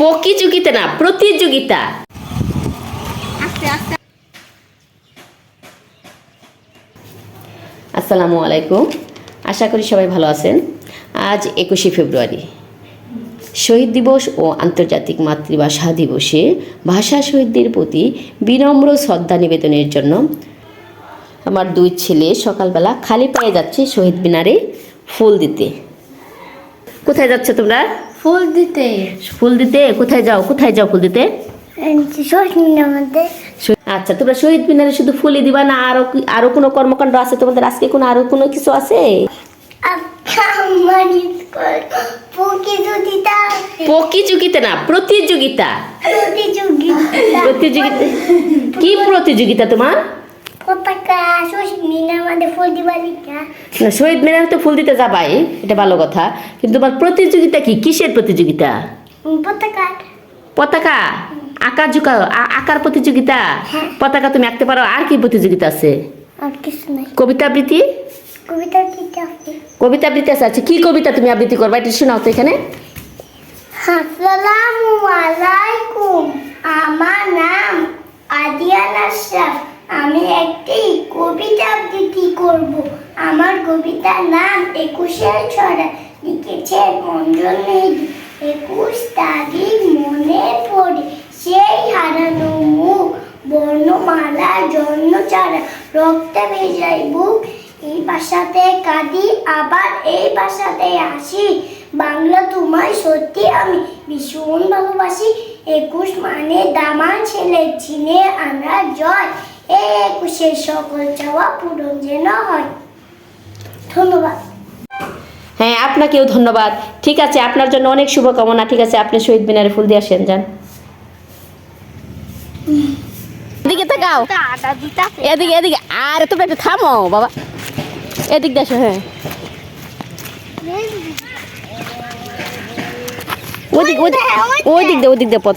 প্রতিযোগিতা না প্রতিযোগিতা। আসসালামু আলাইকুম। আশা করি সবাই ভালো আছেন। আজ একুশে ফেব্রুয়ারি। শহীদ দিবস ও আন্তর্জাতিক মাতৃভাষা দিবসে ভাষা শহীদদের প্রতি বিনম্র শ্রদ্ধা নিবেদনের জন্য আমার দুই ছেলে সকালবেলা খালি পায়ে যাচ্ছে শহীদ মিনারে ফুল দিতে। কোথায় যাচ্ছে তোমরা? ফুল দিতে। ফুল দিতে? কোথায় যাও? কোথায় যাও ফুল দিতে? আচ্ছা তোমরা শহীদ মিনারে শুধু ফুলই দিবা না আরও আরও কোনো কর্মকাণ্ড আছে তোমাদের? আজকে কোনো আরও কোনো কিছু আছে? প্রতিযোগিতা প্রতিযোগিতা না প্রতিযোগিতা। প্রতিযোগিতা কি প্রতিযোগিতা তোমার? শহীদ মিনারে তো ফুল দিতে যাবাই এটা ভালো কথা। কিন্তু তোমার প্রতিযোগিতা কি? কিসের প্রতিযোগিতা? পতাকা পতাকা? আঁকার ঝুঁকা আঁকার প্রতিযোগিতা? হ্যাঁ। পতাকা তুমি আঁকতে পারো আর কি প্রতিযোগিতা আছে? আর কবিতা আবৃত্তি? কবিতা আবৃত্তি আছে। আচ্ছা কি কবিতা তুমি আবৃত্তি করবা? এটা শোনাও তো এখানে। আসসালামু আলাইকুম আমার নাম আদিয়ান আশরাফ। আমি একটি কবিতা আবৃত্তি করব। আমার কবিতার নাম একুশের ছড়া। লিখেছেন মঞ্জন মেহেদি একুশ তারিখ মনে পড়ে। সেই হারানো মুখ, বর্ণমালা জন্ম ছাড়া রক্তে ভেজাই বুক। এই ভাষাতে কাঁদি, আবার এই ভাষাতে আসি বাংলা তোমায় সত্যি আমি ভীষণ ভালোবাসি। একুশ মানে দামান ছেলে চিনে আমরা জয়। এই একুশের সকল চাওয়া পূরণ যেন হয়। ধন্যবাদ। হ্যাঁ আপনাকেও ধন্যবাদ। ঠিক আছে, আপনার জন্য অনেক শুভকামনা। ঠিক আছে, আপনি শহীদ মিনারে ফুল দিয়ে আসেন, যান। এদিকে তাকাও। এদিকে এদিকে। আর তোমরা একটু থামো বাবা। এদিক দেখো হ্যাঁ। ওদিক ওদিক ওই দিক দিয়ে ওই দিক দিয়ে পথ।